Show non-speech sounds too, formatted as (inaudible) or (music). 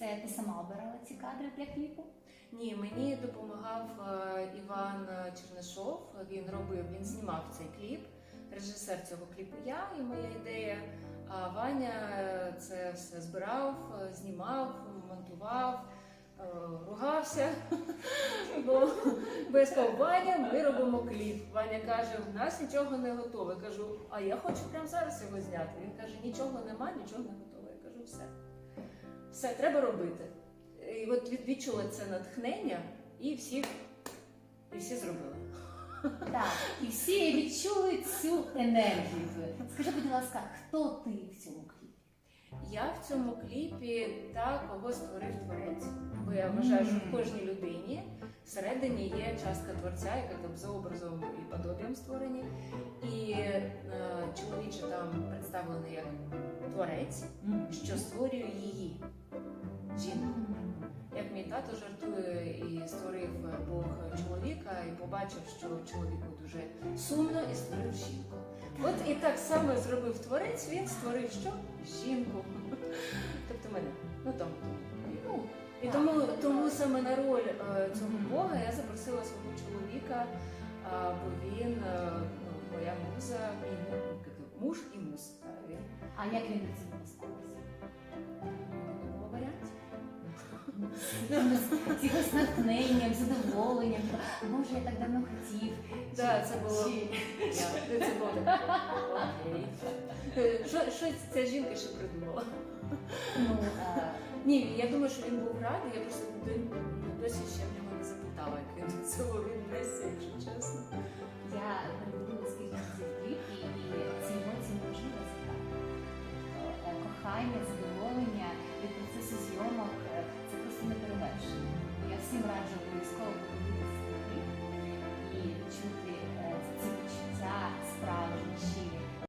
Це ти сама обирала ці кадри для кліпу? Ні, мені допомагав е, Іван Чернишов. Він робив, він знімав цей кліп. Режисер цього кліпу я і моя ідея. А Ваня е, це все збирав, е, знімав, монтував, е, ругався. (laughs) Бо, сказав, Ваня, ми робимо кліп. Ваня каже, в нас нічого не готове. Кажу, а я хочу прямо зараз його зняти. Він каже, нічого нема, нічого не готове. Я кажу, все. Все, треба робити. І от від- відчула це натхнення, і всі, і всі зробили. Так, і всі відчули цю енергію. Скажи, будь ласка, хто ти в цьому кліпі? Я в цьому кліпі та, кого створив творець. Бо я вважаю, що в кожній людині всередині є частка творця, яка там за образом і подобієм створені. І е, чоловіче там представлений як творець, що створює її жінку. Як мій тато жартує і створив Бог чоловіка, і побачив, що чоловіку дуже сумно і створив жінку. От і так само зробив творець, він створив що? Жінку. Тобто мене. Ну там. Ну, І тому, тому саме на роль е, цього Бога я запросила свого чоловіка, бо він е, ну, моя муза, мій муж а як він не було варіантів. З якось натхненням, задоволенням. Боже, я так давно хотів. Да, це було. Це так. Що, ця жінка ще придумала? Ну, е, Ні, я думаю, що він був радий, я просто досі ще в нього не запитала, як він до хвилювання, задоволення від процесу зйомок е, це просто не неперевершено. Я всім раджу обов'язково.